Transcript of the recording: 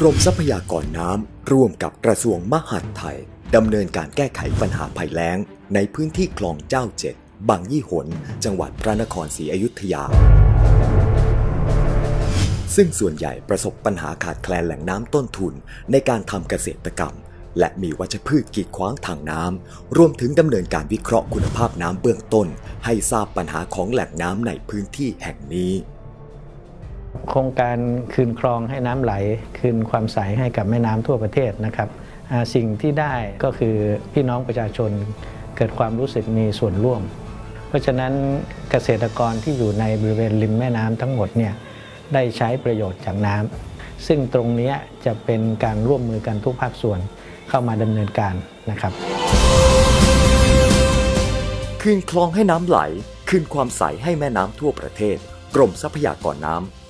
กรมทรัพยากรน้ำร่วมกับกระทรวงมหาดไทยดำเนินการแก้ไขปัญหาภัยแล้ง ในพื้นที่คลองเจ้าเจ็ดบางยี่หน จังหวัดพระนครศรีอยุธยา ซึ่งส่วนใหญ่ประสบปัญหาขาดแคลนแหล่งน้ำต้นทุนในการทำเกษตรกรรม และมีวัชพืชกีดขวางทางน้ำรวมถึงดำเนินการวิเคราะห์คุณภาพน้ำเบื้องต้น ให้ทราบปัญหาของแหล่งน้ำในพื้นที่แห่งนี้ โครงการคืนคลองให้น้ำไหล คืนความใสให้กับแม่น้ำทั่วประเทศนะครับสิ่งที่ได้ก็คือพี่น้องประชาชนเกิดความรู้สึกมีส่วนร่วม เพราะฉะนั้นเกษตรกรที่อยู่ในบริเวณริมแม่น้ำทั้งหมดเนี่ยได้ใช้ประโยชน์จากน้ำซึ่งตรงนี้จะเป็นการร่วมมือกันทุกภาคส่วนเข้ามาดำเนินการนะครับ คืนคลองให้น้ำไหล คืนความใสให้แม่น้ำทั่วประเทศ กรมทรัพยากรน้ำ